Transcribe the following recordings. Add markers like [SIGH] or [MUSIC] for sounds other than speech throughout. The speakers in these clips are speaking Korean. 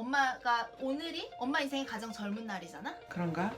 엄마가 오늘이 엄마 인생의 가장 젊은 날이잖아. 그런가?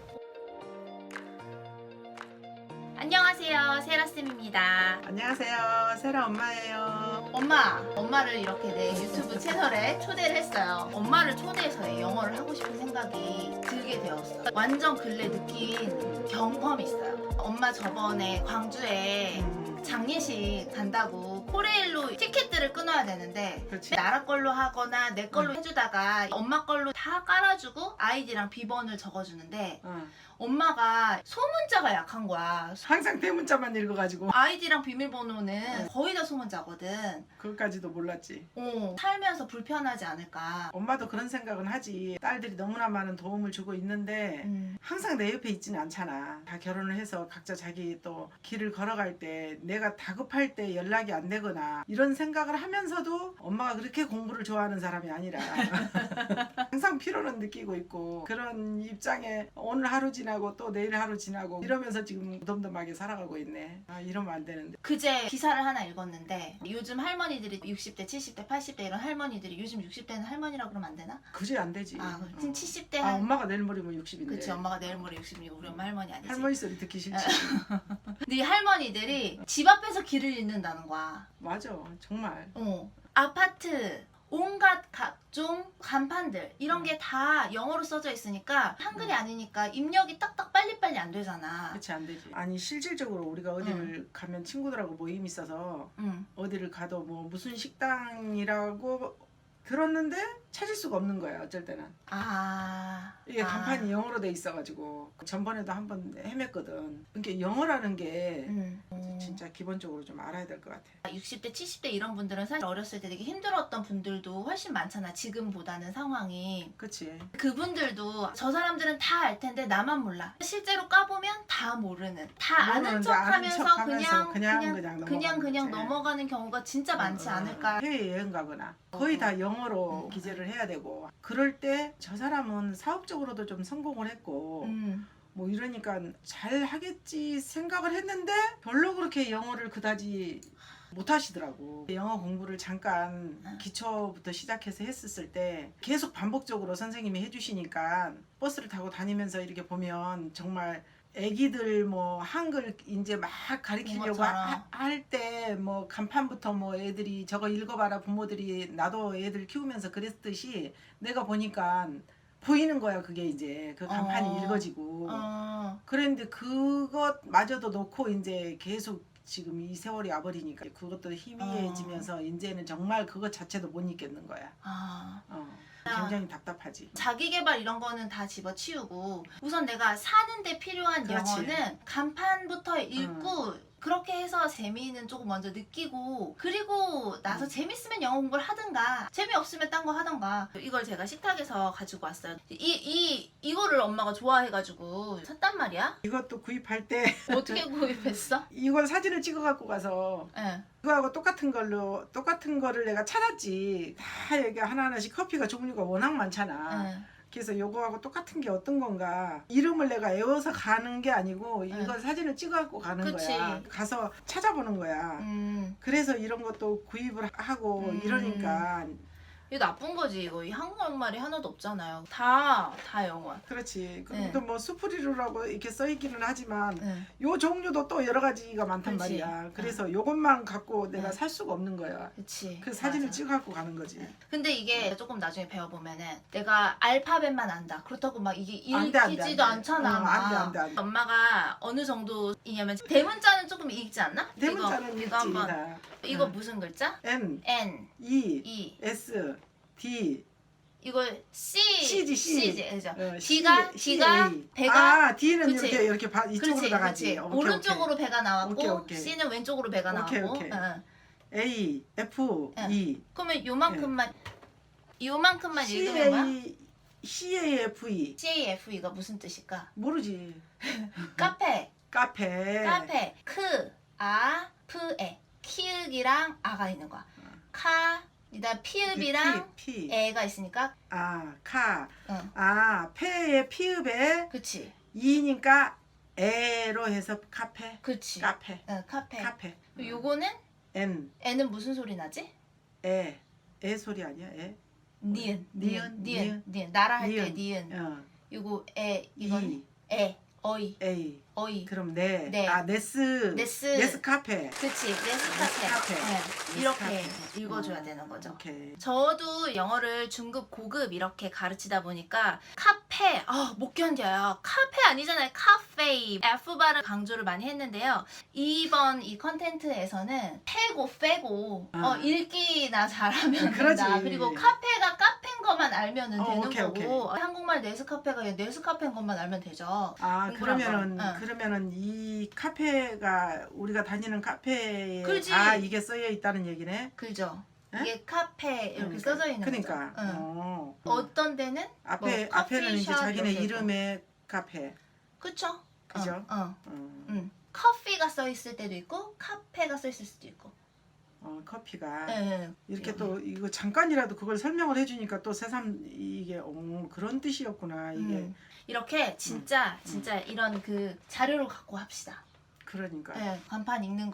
안녕하세요, 세라쌤입니다. 안녕하세요. 세라 엄마예요. 엄마, 엄마를 이렇게 내 유튜브 채널에 초대를 했어요. 엄마를 초대해서 영어를 하고 싶은 생각이 들게 되었어. 완전 근래 느낀 경험이 있어요. 엄마 저번에 광주에 음, 장례식 간다고 코레일로 티켓 들을 끊어야 되는데 그렇지. 나라 걸로 하거나 내 걸로 해주다가 엄마 걸로 다 깔아주고 아이디랑 비번을 적어주는데 어. 엄마가 소문자가 약한 거야. 항상 대문자만 읽어가지고 아이디랑 비밀번호는 거의 다 소문자거든. 그것까지도 몰랐지. 어, 살면서 불편하지 않을까. 엄마도 그런 생각은 하지. 딸들이 너무나 많은 도움을 주고 있는데 음, 항상 내 옆에 있지는 않잖아. 다 결혼을 해서 각자 자기 또 길을 걸어갈 때 내가 다급할 때 연락이 안 되거나 이런 생각을 하면서도 엄마가 그렇게 공부를 좋아하는 사람이 아니라 [LAUGHS] 항상 피로는 느끼고 있고 그런 입장에 오늘 하루 지나고 또 내일 하루 지나고 이러면서 지금 덤덤하게 살아가고 있네. 아 이러면 안 되는데. 그제 기사를 하나 읽었는데 요즘 할머니들이 60대, 70대, 80대 이런 할머니들이 요즘 60대는 할머니라고 그러면 안 되나? 그지 안 되지. 아, 어. 지금 70대 아할 엄마가 내일 모레면 60인데. 그치 엄마가 내일 모레 60이고 우리 엄마 할머니 아니지. 할머니 소리 듣기 싫지. [LAUGHS] 근데 이 할머니들이 집 앞에서 길을 잃는다는 거야. 맞아 정말. 어. 아파트 온갖 각종 간판들 이런 게 다 영어로 써져 있으니까 한글이 아니니까 입력이 딱딱 빨리빨리 안 되잖아. 그렇지 안 되지. 아니 실질적으로 우리가 어디를 가면 친구들하고 모임 있어서 응. 어디를 가도 뭐 무슨 식당이라고 들었는데 찾을 수가 없는 거야 어쩔 때는 아. 이게 아. 간판이 영어로 돼 있어가지고 전번에도 한 번 헤맸거든. 그러니까 영어라는 게 응. 어. 진짜 기본적으로 좀 알아야 될 것 같아. 60대, 70대 이런 분들은 사실 어렸을 때 되게 힘들었던 분들도 훨씬 많잖아. 지금보다는 상황이. 그렇지. 그분들도 저 사람들은 다 알 텐데 나만 몰라. 실제로 까보면 다 모르는. 다 아는 모르는데 척 아는 하면서 척하면서 그냥 그냥 그냥 그냥 그냥 그냥 넘어가는 거지. 넘어가는 경우가 진짜 많지 어, 어. 않을까. 해외 여행 가거나 거의 어. 다 영어 로 음. 기재를 해야 되고 그럴 때 저 사람은 사업적으로도 좀 성공을 했고 음. 뭐 이러니까 잘 하겠지 생각을 했는데 별로 그렇게 영어를 그다지 못 하시더라고. 영어 공부를 잠깐 아. 기초부터 시작해서 했었을 때 계속 반복적으로 선생님이 해주시니까 버스를 타고 다니면서 이렇게 보면 정말 애기들 뭐 한글 이제 막 가리키려고. 할 때 뭐 간판부터 뭐 애들이 저거 읽어봐라 부모들이 나도 애들 키우면서 그랬듯이 내가 보니까 보이는 거야 그게 이제 그 간판이 어. 읽어지고 어. 그랬는데 그것마저도 놓고 이제 계속 지금 이 세월이 와버리니까 그것도 희미해지면서 이제는 정말 그것 자체도 못 잊겠는 거야. 아. 어, 아. 굉장히 답답하지. 자기 개발 이런 거는 다 집어치우고 우선 내가 사는데 필요한 그렇지. 영어는 간판부터 읽고 그렇게 해서 재미는 조금 먼저 느끼고 그리고 나서 음. 재밌으면 영어 공부를 하든가 재미없으면 딴 거 하든가 이걸 제가 식탁에서 가지고 왔어요 이, 이, 이거를 엄마가 좋아해가지고 샀단 말이야 이것도 구입할 때 [LAUGHS] 어떻게 구입했어? 이걸 사진을 찍어 갖고 가서 예. 그거하고 똑같은 걸로 똑같은 거를 내가 찾았지. 다 여기 하나하나씩 커피가 종류가 워낙 많잖아. 예. 그래서 요거하고 똑같은 게 어떤 건가. 이름을 내가 외워서 가는 게 아니고 이걸 사진을 찍어 갖고 가는 그치. 거야. 가서 찾아보는 거야. 음, 그래서 이런 것도 구입을 하고 음. 이러니까 이거 나쁜 거지 이거 이 한국말이 하나도 없잖아요 다 다 영어 그렇지 네. 그것도 뭐 수프리루라고 이렇게 써 있기는 하지만 예. 요 종류도 또 여러 가지가 많단 그치. 말이야 그래서 요것만 갖고 내가 네. 살 수가 없는 거야 그치 그 사진을 맞아. 찍어 갖고 가는 거지 근데 이게 조금 나중에 배워보면은 내가 알파벳만 안다. 그렇다고 막 이게 안 돼, 안 돼, 읽히지도 돼. 않잖아. 어, 막. 안 돼, 안 돼, 안 돼. 엄마가 어느 정도이냐면 대문자는 조금 읽지 않나? 대문자는 이거, 읽지 이거 한번 다. 이거 응. 무슨 글자? N N, E E. S D 이거 C. C지, C. C지, 그죠? 어, D가 C, D가 C, A. 배가 아 D는 그치. 이렇게 이렇게 바, 이쪽으로 그렇지, 나가지. 그렇지. 오케이, 오른쪽으로 배가 나왔고 오케이, 오케이. C는 왼쪽으로 배가 오케이, 나왔고. 오케이. 응. 오케이. A F 응. E 그러면 요만큼만 요만큼만 읽으면 뭐야? C A C A F E C A F E가 무슨 뜻일까? 모르지. [LAUGHS] 카페. 카페. 카페 크, 아, 프, 에 키읔이랑 아가 있는 거야 카, 이 다 피읍이랑 P, P. 에가 있으니까 아, 카. 응. 아, 폐에 피읍에 그치 이니까 에로 해서 카페. 그치 카페. 응, 카페 카페. 그리고 요거는 N 에는 무슨 소리 나지? 에. 에 소리 아니야? 에. 니은, 니은, 니은, 니은. 나라 할 때 니은. 니은. 어, 이거 에, 이건 이, 에, 어이, A. 어이. 그럼 네. 네. 아 네스. 네스. 네스 카페. 그치, 네스카페. 네스카페. 네, 이렇게 네스카페. 읽어줘야 어, 되는 거죠. 오케이. 저도 영어를 중급, 고급 이렇게 가르치다 보니까 카페, 아, 못 견뎌요. 카페 아니잖아요. 카페. F 발음 강조를 많이 했는데요. 이번 이 컨텐츠에서는 패고 빼고 아. 어, 읽기나 잘하면 그러지. 된다. 그리고 카페가 카페인 것만 알면 어, 되는 오케이, 거고 한국말 네스카페가 네스카페인 것만 알면 되죠. 아 그러면은 응. 그러면은 이 카페가 우리가 다니는 카페에 그렇지. 다 이게 쓰여 있다는 얘기네. 그죠? 에? 이게 카페 이렇게 그러니까. 써져 있는 그러니까. 거죠. 응. 어. 어떤 데는 앞에 뭐 앞에는 이제 자기네 이름의 카페. 그쵸? 그죠? 어, 어. 어, 음. 커피가 써 있을 때도 있고 카페가 써 있을 수도 있고. 어, 커피가 예, 예. 이렇게 음. 또 이거 잠깐이라도 그걸 설명을 해주니까 또 새삼 이게 어, 그런 뜻이었구나 이게 음. 이렇게 진짜 진짜 이런 그 자료를 갖고 합시다. 그러니까 예, 간판 읽는 음,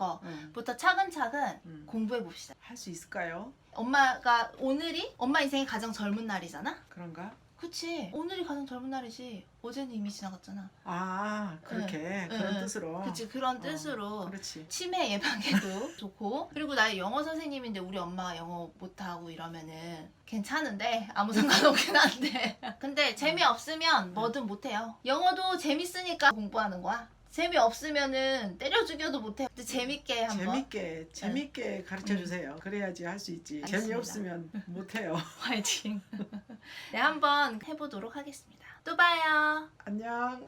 거부터 차근차근 음. 공부해 봅시다. 할 수 있을까요? 엄마가 오늘이 엄마 인생의 가장 젊은 날이잖아. 그런가? 그치? 오늘이 가장 젊은 날이지. 어제는 이미 지나갔잖아. 아 그렇게 그런 응, 뜻으로. 그치? 그런 어, 뜻으로 그렇지. 치매 예방에도 [LAUGHS] 좋고 그리고 나 영어 선생님인데 우리 엄마가 영어 못하고 이러면은 괜찮은데 아무 상관없긴 한데 [LAUGHS] 근데 재미없으면 뭐든 못해요 영어도 재밌으니까 공부하는 거야 재미 없으면은 때려 죽여도 못해 근데 재밌게 한번 재밌게 재밌게 가르쳐 주세요. 그래야지 할 수 있지. 알겠습니다. 재미 없으면 못 해요. [LAUGHS] 화이팅 네 한번 해보도록 하겠습니다 또 봐요 안녕.